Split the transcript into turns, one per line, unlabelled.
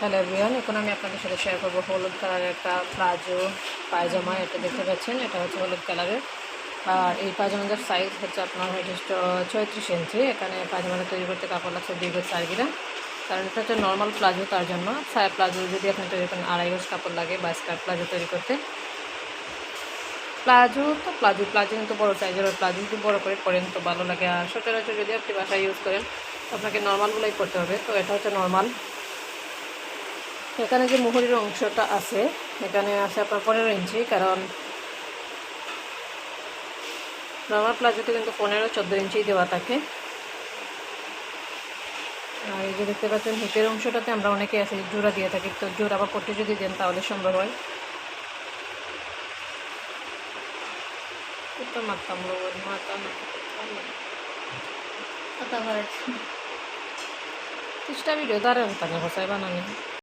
Hello everyone এখন আমি আপনাদের সাথে শেয়ার করব হলুদ কালারের একটা প্লাজো, পায়জামা, এটা দেখতে পাচ্ছেন। এটা হচ্ছে হলুদ কালারের আর এই পায়জামাটার সাইজ হচ্ছে আপনার হচ্ছে ছয়ত্রিশ ইঞ্চি। এখানে পায়জামাটা তৈরি করতে কাপড় লাগছে দুই গোজ চার গিরা কারণ এটা হচ্ছে নর্মাল প্লাজো তার জন্য। সায়া প্লাজো যদি আপনি তৈরি করেন, আড়াই গোজ কাপড় লাগে বা স্কার্ট প্লাজো তৈরি করতে। প্লাজো তো প্লাজো প্লাজো কিন্তু বড়ো সাইজের প্লাজো। যদি বড়ো করে পরেন তো ভালো লাগে। আর সচরাচর যদি আপনি বাসায় ইউজ করেন, আপনাকে নর্মালগুলোই করতে হবে। তো এটা হচ্ছে নর্মাল এখানে যে মুহুরির অংশটা আছে, এখানে আছে আপনার পনেরো ইঞ্চি, কারণ নর্মাল প্লাজোতে কিন্তু পনেরো, চোদ্দ ইঞ্চি দেওয়া থাকে। আর এই যে দেখতে পাচ্ছেন, হিপের অংশটাতে আমরা অনেকে আছে জোড়া দিয়ে থাকি, তো জোড়া বা পট্টি যদি দেন তাহলে সম্ভব হয়। মারতাম ভিডিও দাঁড়ান, তাকে হসাই বানানি।